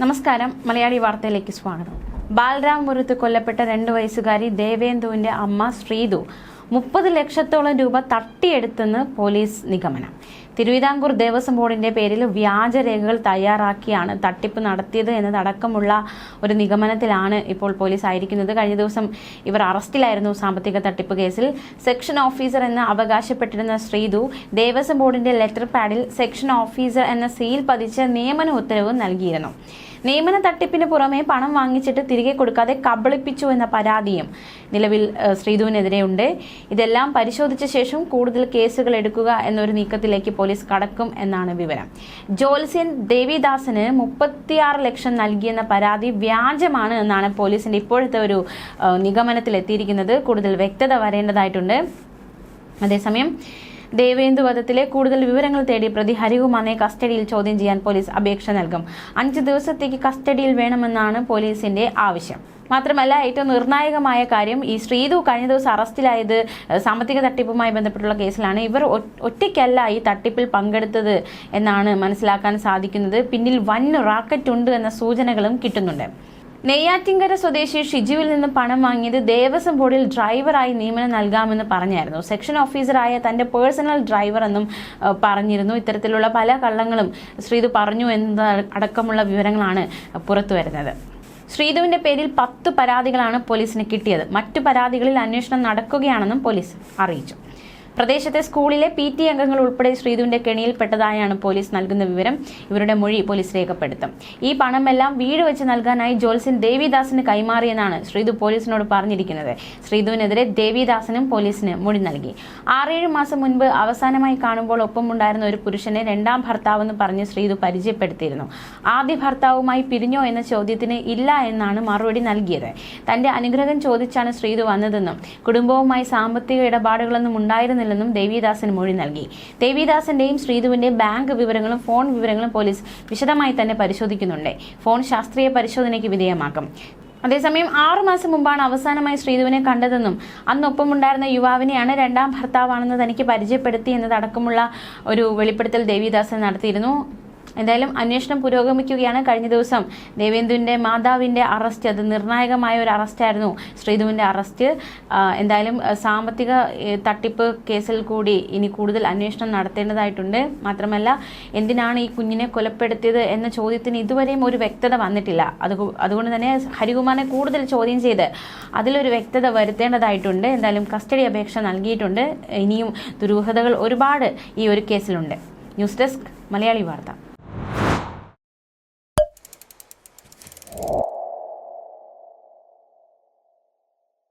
നമസ്കാരം. മലയാളി വാർത്തയിലേക്ക് സ്വാഗതം. ബാലറാം മുരുത്ത് കൊല്ലപ്പെട്ട രണ്ട് വയസ്സുകാരി ദേവേന്ദുവിന്റെ അമ്മ ശ്രീതു മുപ്പത് ലക്ഷത്തോളം രൂപ തട്ടിയെടുത്തെന്ന് പോലീസ് നിഗമനം. തിരുവിതാംകൂർ ദേവസ്വം ബോർഡിന്റെ പേരിൽ വ്യാജരേഖകൾ തയ്യാറാക്കിയാണ് തട്ടിപ്പ് നടത്തിയത് എന്നതടക്കമുള്ള ഒരു നിഗമനത്തിലാണ് ഇപ്പോൾ പോലീസ് ആയിരിക്കുന്നത്. കഴിഞ്ഞ ദിവസം ഇവർ അറസ്റ്റിലായിരുന്നു സാമ്പത്തിക തട്ടിപ്പ് കേസിൽ. സെക്ഷൻ ഓഫീസർ എന്ന് അവകാശപ്പെട്ടിരുന്ന ശ്രീതു ദേവസ്വം ബോർഡിന്റെ ലെറ്റർ പാഡിൽ സെക്ഷൻ ഓഫീസർ എന്ന സീൽ പതിച്ച നിയമന ഉത്തരവ് നൽകിയിരുന്നു. നിയമന തട്ടിപ്പിന് പുറമെ പണം വാങ്ങിച്ചിട്ട് തിരികെ കൊടുക്കാതെ കബളിപ്പിച്ചു എന്ന പരാതിയും നിലവിൽ ശ്രീധുവിനെതിരെയുണ്ട് ഇതെല്ലാം പരിശോധിച്ച ശേഷം കൂടുതൽ കേസുകൾ എടുക്കുക എന്നൊരു നീക്കത്തിലേക്ക് പോലീസ് കടക്കും എന്നാണ് വിവരം. ജോത്സ്യൻ ദേവിദാസിന് മുപ്പത്തിയാറ് ലക്ഷം നൽകിയെന്ന പരാതി വ്യാജമാണ് എന്നാണ് പോലീസിന്റെ ഇപ്പോഴത്തെ ഒരു നിഗമനത്തിലെത്തിയിരിക്കുന്നത്. കൂടുതൽ വ്യക്തത വരേണ്ടതായിട്ടുണ്ട്. അതേസമയം ദേവേന്ദു വധത്തിലെ കൂടുതൽ വിവരങ്ങൾ തേടി പ്രതി ഹരികുമാറിനെ കസ്റ്റഡിയിൽ ചോദ്യം ചെയ്യാൻ പോലീസ് അപേക്ഷ നൽകും. അഞ്ച് ദിവസത്തേക്ക് കസ്റ്റഡിയിൽ വേണമെന്നാണ് പോലീസിന്റെ ആവശ്യം. മാത്രമല്ല ഏറ്റവും നിർണായകമായ കാര്യം ഈ ശ്രീതു കഴിഞ്ഞ ദിവസം അറസ്റ്റിലായത് സാമ്പത്തിക തട്ടിപ്പുമായി ബന്ധപ്പെട്ടുള്ള കേസിലാണ്. ഇവർ ഒറ്റയ്ക്കല്ല ഈ തട്ടിപ്പിൽ പങ്കെടുത്തത് എന്നാണ് മനസ്സിലാക്കാൻ സാധിക്കുന്നത്. പിന്നിൽ വൻ റാക്കറ്റ് ഉണ്ട് എന്ന സൂചനകളും കിട്ടുന്നുണ്ട്. നെയ്യാറ്റിങ്കര സ്വദേശി ഷിജുവിൽ നിന്ന് പണം വാങ്ങിയത് ദേവസ്വം ബോർഡിൽ ഡ്രൈവറായി നിയമനം നൽകാമെന്ന് പറഞ്ഞായിരുന്നു. സെക്ഷൻ ഓഫീസറായ തന്റെ പേഴ്സണൽ ഡ്രൈവർ എന്നും പറഞ്ഞിരുന്നു. ഇത്തരത്തിലുള്ള പല കള്ളങ്ങളും ശ്രീതു പറഞ്ഞു എന്ന അടക്കമുള്ള വിവരങ്ങളാണ് പുറത്തു വരുന്നത്. ശ്രീധുവിന്റെ പേരിൽ പത്ത് പരാതികളാണ് പോലീസിന് കിട്ടിയത്. മറ്റു പരാതികളിൽ അന്വേഷണം നടക്കുകയാണെന്നും പോലീസ് അറിയിച്ചു. പ്രദേശത്തെ സ്കൂളിലെ പി ടി അംഗങ്ങൾ ഉൾപ്പെടെ ശ്രീധുവിന്റെ കെണിയിൽപ്പെട്ടതായാണ് പോലീസ് നൽകുന്ന വിവരം ഇവരുടെ മൊഴി പോലീസ് രേഖപ്പെടുത്തും. ഈ പണമെല്ലാം വീട് വെച്ച് നൽകാനായി ജോൽസിൻ ദേവിദാസിന് കൈമാറിയെന്നാണ് ശ്രീധു പോലീസിനോട് പറഞ്ഞിരിക്കുന്നത്. ശ്രീധുവിനെതിരെ ദേവിദാസനും പോലീസിന് മൊഴി നൽകി. ആറേഴ് മാസം മുൻപ് അവസാനമായി കാണുമ്പോൾ ഒപ്പമുണ്ടായിരുന്ന ഒരു പുരുഷനെ രണ്ടാം ഭർത്താവെന്ന് പറഞ്ഞ് ശ്രീധു പരിചയപ്പെടുത്തിയിരുന്നു. ആദ്യ ഭർത്താവുമായി പിരിഞ്ഞോ എന്ന ചോദ്യത്തിന് ഇല്ല എന്നാണ് മറുപടി നൽകിയത്. തന്റെ അനുഗ്രഹം ചോദിച്ചാണ് ശ്രീധു വന്നതെന്നും കുടുംബവുമായി സാമ്പത്തിക ഇടപാടുകളൊന്നും ഉണ്ടായിരുന്നില്ലെന്നും ദേവിദാസൻ മൊഴി നൽകി. ദേവിദാസന്റെയും ശ്രീധുവിന്റെയും ബാങ്ക് വിവരങ്ങളും ഫോൺ വിവരങ്ങളും പോലീസ് വിശദമായി തന്നെ പരിശോധിക്കുന്നുണ്ട്. ഫോൺ ശാസ്ത്രീയ പരിശോധനയ്ക്ക് വിധേയമാക്കും. അതേസമയം ആറു മാസം മുമ്പാണ് അവസാനമായി ശ്രീധുവിനെ കണ്ടതെന്നും അന്നൊപ്പമുണ്ടായിരുന്ന യുവാവിനെയാണ് രണ്ടാം ഭർത്താവാണെന്ന് തനിക്ക് പരിചയപ്പെടുത്തി എന്നതടക്കമുള്ള ഒരു വെളിപ്പെടുത്തൽ ദേവിദാസൻ നടത്തിയിരുന്നു. എന്തായാലും അന്വേഷണം പുരോഗമിക്കുകയാണ്. കഴിഞ്ഞ ദിവസം ദേവേന്ദുവിന്റെ മാതാവിന്റെ അറസ്റ്റ് അത് നിർണായകമായ ഒരു അറസ്റ്റായിരുന്നു ശ്രീധുവിന്റെ അറസ്റ്റ്. എന്തായാലും സാമ്പത്തിക തട്ടിപ്പ് കേസിൽ കൂടി ഇനി കൂടുതൽ അന്വേഷണം നടത്തേണ്ടതായിട്ടുണ്ട്. മാത്രമല്ല എന്തിനാണ് ഈ കുഞ്ഞിനെ കൊലപ്പെടുത്തിയത് എന്ന ചോദ്യത്തിന് ഇതുവരെയും ഒരു വ്യക്തത വന്നിട്ടില്ല. അത് അതുകൊണ്ട് തന്നെ ഹരികുമാറിനെ കൂടുതൽ ചോദ്യം ചെയ്ത് അതിലൊരു വ്യക്തത വരുത്തേണ്ടതായിട്ടുണ്ട്. എന്തായാലും കസ്റ്റഡി അപേക്ഷ നൽകിയിട്ടുണ്ട്. ഇനിയും ദുരൂഹതകൾ ഒരുപാട് ഈ ഒരു കേസിലുണ്ട്. ന്യൂസ് ഡെസ്ക് മലയാളി വാർത്ത.